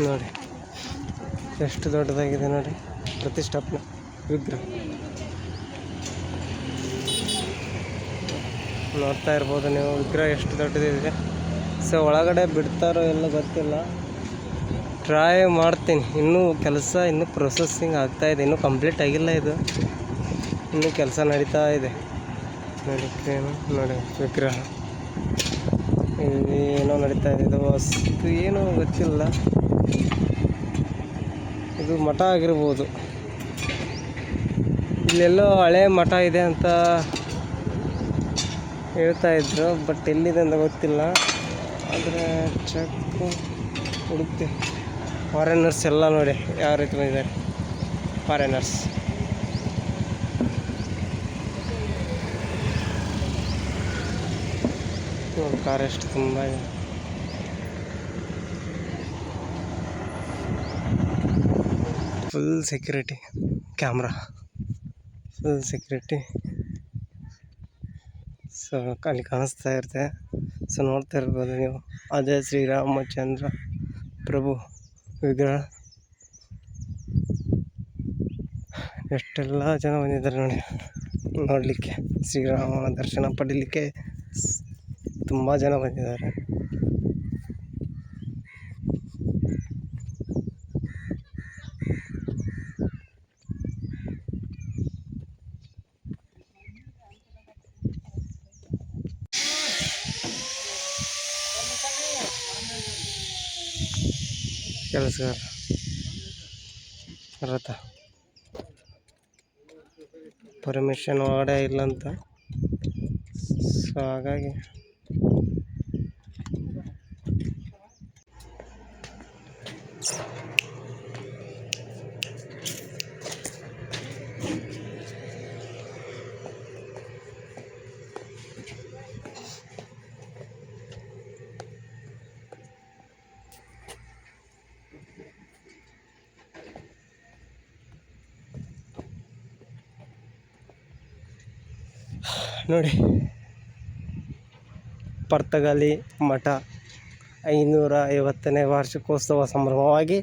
ನೋಡಿ. ಎಷ್ಟು ದೊಡ್ಡದಾಗಿದೆ ನೋಡಿ. ಪ್ರತಿಷ್ಠಾಪನೆ, ವಿಗ್ರಹ. ನೋಡ್ತಾ ಇರ್ಬೋದು ನೀವು, ವಿಗ್ರಹ ಎಷ್ಟು ದೊಡ್ಡದಿದೆ. ಸೊ ಒಳಗಡೆ ಬಿಡ್ತಾರೋ ಎಲ್ಲ ಗೊತ್ತಿಲ್ಲ. ಟ್ರೈ ಮಾಡ್ತೀನಿ. ಇನ್ನೂ ಕೆಲಸ, ಇನ್ನೂ ಪ್ರೊಸೆಸ್ಸಿಂಗ್ ಆಗ್ತಾ ಇದೆ. ಇನ್ನೂ ಕಂಪ್ಲೀಟ್ ಆಗಿಲ್ಲ ಇದು. ಇನ್ನೂ ಕೆಲಸ ನಡೀತಾ ಇದೆ. ನೋಡಿ ನೋಡಿ, ವಿಗ್ರಹ. ಏನೋ ನಡೀತಾ ಇದೆ. ಇದು ಏನೂ ಗೊತ್ತಿಲ್ಲ. ಇದು ಮಠ ಆಗಿರ್ಬೋದು. ಇಲ್ಲೆಲ್ಲೋ ಹಳೆ ಮಠ ಇದೆ ಅಂತ ಹೇಳ್ತಾ ಇದ್ರು, ಬಟ್ ಎಲ್ಲಿದೆ ಅಂತ ಗೊತ್ತಿಲ್ಲ. ಆದರೆ ಚೆಕ್ ಹುಡುಕ್ತಿ ಫಾರಿನರ್ಸ್ ಎಲ್ಲ ನೋಡಿ ಯಾವ ರೀತಿ ಬಂದಿದ್ದಾರೆ. ಫಾರಿನರ್ಸ್ ನೋಡಿ ಕಾರ್ ಎಷ್ಟು ತುಂಬ ಇದೆ. Full security camera full security so ಅಲ್ಲಿ ಕಾಣಿಸ್ತಾ ಇರುತ್ತೆ. ಸೊ ನೋಡ್ತಾ ಇರ್ಬೋದು ನೀವು. ಅದೇ ಶ್ರೀರಾಮಚಂದ್ರ ಪ್ರಭು, ವಿಗ್ರಹ. ಎಷ್ಟೆಲ್ಲ ಜನ ಬಂದಿದ್ದಾರೆ ನೋಡಿ. ನೋಡಲಿಕ್ಕೆ. ಶ್ರೀರಾಮನ ದರ್ಶನ ಪಡೀಲಿಕ್ಕೆ ತುಂಬ ಜನ ಬಂದಿದ್ದಾರೆ. ಕೆಲಸಗಾರ ರಥ. ಪರ್ಮಿಷನ್ ಒಳಗಡೆ ಇಲ್ಲ ಅಂತ. ಸೊ ಹಾಗಾಗಿ ನೋಡಿ. ಪರ್ತಗಾಲಿ ಮಠ ಐನೂರ ಐವತ್ತನೇ ವಾರ್ಷಿಕೋತ್ಸವ ಸಂಭ್ರಮವಾಗಿ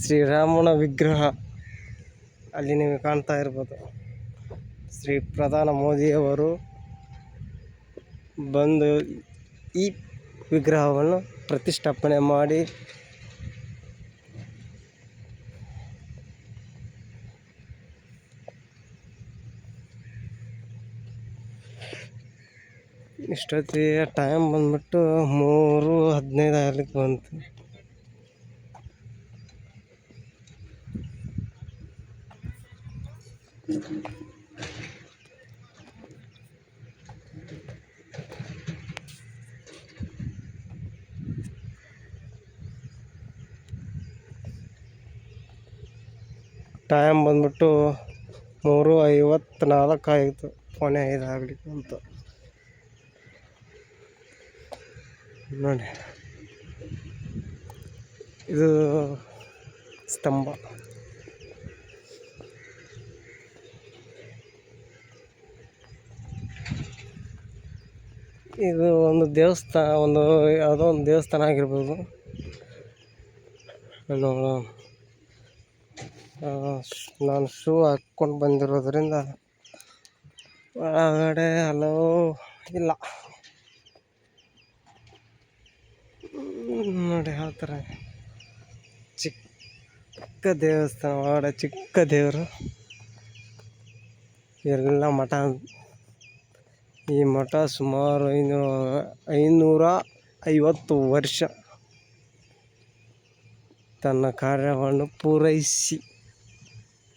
ಶ್ರೀರಾಮನ ವಿಗ್ರಹ ಅಲ್ಲಿ ನೀವು ಕಾಣ್ತಾ ಇರ್ಬೋದು. ಶ್ರೀ ಪ್ರಧಾನ ಮೋದಿಯವರು ಬಂದು ಈ ವಿಗ್ರಹವನ್ನು ಪ್ರತಿಷ್ಠಾಪನೆ ಮಾಡಿ ಇಷ್ಟೊತ್ತಿಗೆ ಟೈಮ್ ಬಂದ್ಬಿಟ್ಟು ಮೂರು ಹದಿನೈದು ಆಗ್ಲಿಕ್ಕೆ ಬಂತು. ಟೈಮ್ ಬಂದ್ಬಿಟ್ಟು ಮೂರು ಐವತ್ತ್ನಾಲ್ಕು ಆಯಿತು ಕೊನೆ ಐದು ಆಗ್ಲಿಕ್ಕೆ ನೋಡಿ. ಇದು ಸ್ತಂಭ. ಇದು ಒಂದು ದೇವಸ್ಥಾನ, ಒಂದು ಯಾವುದೋ ಒಂದು ದೇವಸ್ಥಾನ ಆಗಿರ್ಬೋದು. ನಾನು ಶೂ ಹಾಕ್ಕೊಂಡು ಬಂದಿರೋದ್ರಿಂದ ಒಳಗಡೆ ಹಲವು ಇಲ್ಲ. ನೋಡಿ ಯಾವ ಥರ. ಚಿಕ್ಕ ದೇವಸ್ಥಾನ, ಒಳಗಡೆ ಚಿಕ್ಕ ದೇವರು. ಎಲ್ಲ ಮಠ. ಈ ಮಠ ಸುಮಾರು ಐನೂರ ಐನೂರ ಐವತ್ತು ವರ್ಷ ತನ್ನ ಕಾರ್ಯವನ್ನು ಪೂರೈಸಿ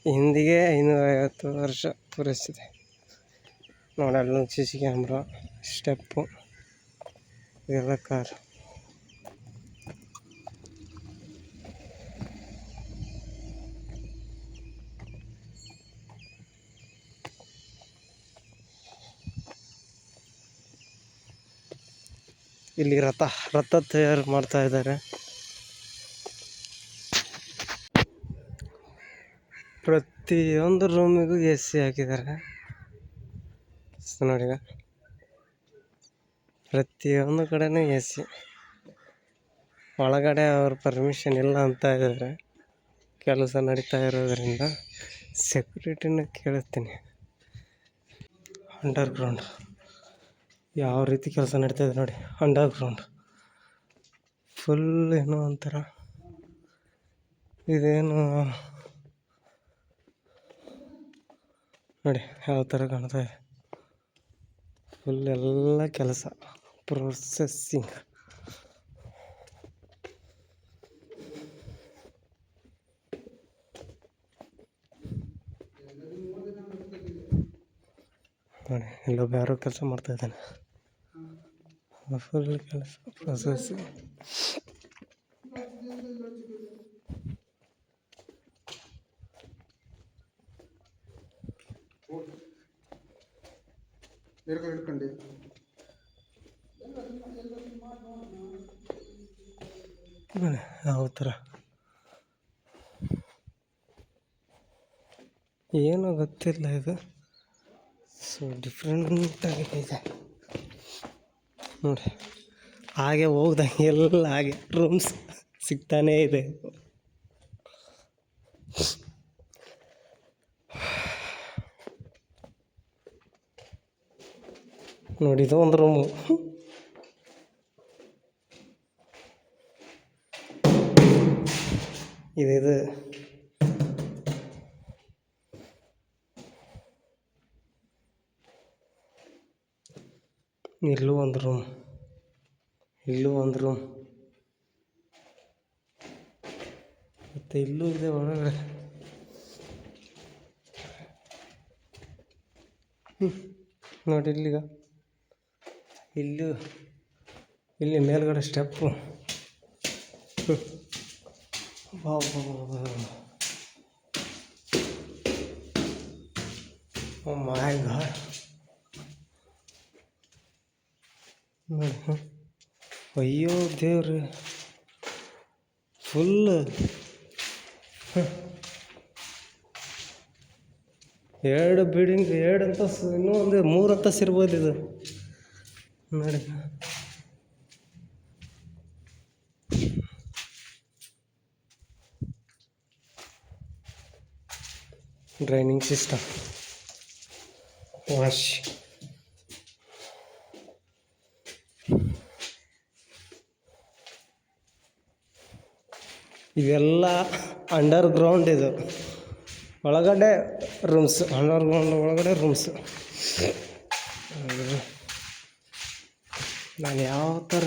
ಹಿಂದಿಗೆ ಐನೂರ ಐವತ್ತು ವರ್ಷ ಪೂರೈಸಿದೆ. ನೋಡಲ್ಲ ಸಿ ಸಿ ಕ್ಯಾಮ್ರಾ ಸ್ಟೆಪ್ಪು, ಇದೆಲ್ಲ ಕಾರ್. ಇಲ್ಲಿ ರಥ ರಥ ತಯಾರು ಮಾಡ್ತಾ ಇದ್ದಾರೆ. ಪ್ರತಿಯೊಂದು ರೂಮಿಗೂ ಎ ಸಿ ಹಾಕಿದ್ದಾರೆ. ನೋಡಿ ಪ್ರತಿಯೊಂದು ಕಡೆನೂ ಎ ಸಿ ಒಳಗಡೆ ಅವ್ರ ಪರ್ಮಿಷನ್ ಇಲ್ಲ ಅಂತ ಇದ್ದಾರೆ ಕೆಲಸ ನಡೀತಾ ಇರೋದರಿಂದ ಸೆಕ್ಯೂರಿಟಿನ ಕೇಳ್ತೀನಿ ಅಂಡರ್ ಗ್ರೌಂಡ್ ಯಾವ ರೀತಿ ಕೆಲಸ ನಡೀತಾ ಇದೆ ನೋಡಿ ಅಂಡರ್ ಗ್ರೌಂಡ್ ಫುಲ್ ಏನೋ ಒಂಥರ. ಇದೇನು? ನೋಡಿ, ಯಾವ ಥರ ಕಾಣ್ತಾ ಫುಲ್ ಎಲ್ಲ ಕೆಲಸ ಪ್ರೊಸೆಸ್ಸಿಂಗ್ ನೋಡಿ ಇಲ್ಲೊಬ್ಬ ಯಾರೋ ಕೆಲಸ ಮಾಡ್ತಾ ಇದ್ದಾನೆ. ಫುಲ್ ಕೆಲಸ ಪ್ರೊಸೆಸ್ ಹಿಡ್ಕೊಂಡು ಯಾವ ಥರ? ಏನೋ ಗೊತ್ತಿಲ್ಲ ಇದು. ಸೊ ಡಿಫ್ರೆಂಟಾಗಿ ಇದೆ ನೋಡಿ, ಹಾಗೆ ಹೋಗ್ದಂಗೆ ಎಲ್ಲ ಹಾಗೆ ರೂಮ್ಸ್ ಸಿಗ್ತಾನೇ ಇದೆ. ನೋಡಿ, ಇದು ಒಂದು ರೂಮು ಇದು ಇದು. ಇಲ್ಲೂ ಒಂದು ರೂಮ್ ಇಲ್ಲೂ ಒಂದು ರೂಮ್ ಮತ್ತು ಇಲ್ಲೂ ಇದೆ ಒಳಗಡೆ ಹ್ಮ್. ನೋಡಿ ಇಲ್ಲಿಗ ಇಲ್ಲೂ ಇಲ್ಲಿ ಮೇಲ್ಗಡೆ ಸ್ಟೆಪ್ಪು ಓ ಅಯ್ಯೋ ದೇವ್ರಿ. ಫುಲ್ ಎರಡು ಬಿಲ್ಡಿಂಗ್ ಎರಡು ಅಂತಸ್ತು ಇನ್ನೂ ಒಂದು, ಮೂರು ಅಂತಸ್ತು ಇರ್ಬೋದು ಇದು. ನೋಡಿ. ಡ್ರೈನಿಂಗ್ ಸಿಸ್ಟಮ್ ವಾಶ್ ಇವೆಲ್ಲ ಅಂಡರ್ ಗ್ರೌಂಡ್ ಇದು. ಒಳಗಡೆ ರೂಮ್ಸ್ ಅಂಡರ್ ಗ್ರೌಂಡ್ ಒಳಗಡೆ ರೂಮ್ಸ್ ನಾನು ಯಾವ ಥರ